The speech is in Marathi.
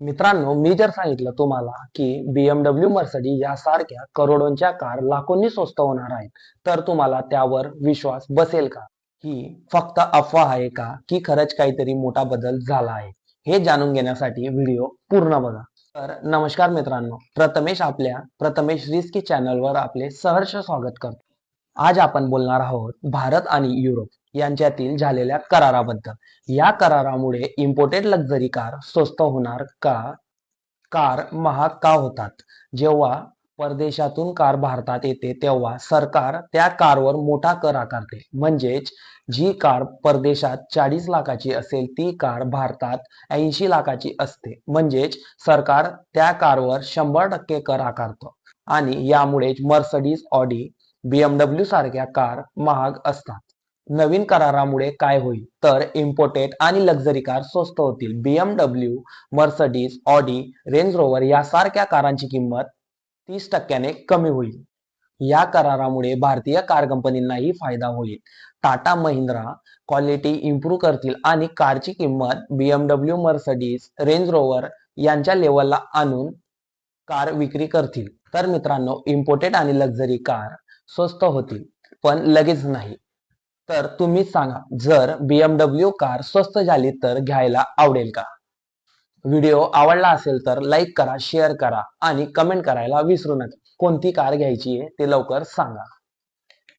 मित्रांनो मी जर सांगितलं तुम्हाला की बीएमडब्ल्यू मर्सडी यासारख्या करोडोंच्या कार लाखोंनी स्वस्त होणार आहेत तर तुम्हाला त्यावर विश्वास बसेल का? ही फक्त अफवा आहे का? की खरंच काहीतरी मोठा बदल झाला आहे? हे जाणून घेण्यासाठी व्हिडिओ पूर्ण बघा. तर नमस्कार मित्रांनो प्रथमेश आपल्या प्रथमेश रिस्की चॅनलवर आपले सहर्ष स्वागत करतो. आज आपण बोलणार आहोत भारत आणि युरोप. यांच्यातील झालेल्या कराराबद्दल. या करारामुळे इम्पोर्टेड लक्झरी कार स्वस्त होणार का? कार महाग का होतात? जेव्हा परदेशातून कार भारतात येते तेव्हा सरकार त्या कारवर मोठा कर आकारते. म्हणजेच जी कार परदेशात चाळीस लाखाची असेल ती कार भारतात ऐंशी लाखाची असते. म्हणजेच सरकार त्या कारवर शंभर टक्के कर आकारतं. आणि यामुळेच मर्सडीज ऑडी बीएमडब्ल्यू सारख्या कार महाग असतात. नवीन करारामुळे काय होईल? तर इम्पोर्टेड आणि लक्झरी कार स्वस्त होतील. BMW Mercedes Audi Range Rover यासारख्या कारांची किंमत तीस टक्क्याने कमी होईल. या करारामुळे भारतीय कार कंपनींनाही फायदा होईल. टाटा महिंद्रा क्वालिटी इम्प्रूव्ह करतील आणि कारची किंमत बीएमडब्ल्यू मर्सडीज रेंज रोवर यांच्या लेवलला आणून कार विक्री करतील. तर मित्रांनो इम्पोर्टेड आणि लक्झरी कार स्वस्त होतील पण लगेच नाही. तर तुम्ही सांगा जर बीएमडब्ल्यू कार स्वस्त झाली तर घ्यायला आवडेल का? व्हिडिओ आवडला असेल तर लाईक करा शेअर करा आणि कमेंट करायला विसरू नका. कोणती कार घ्यायची आहे ते लवकर सांगा.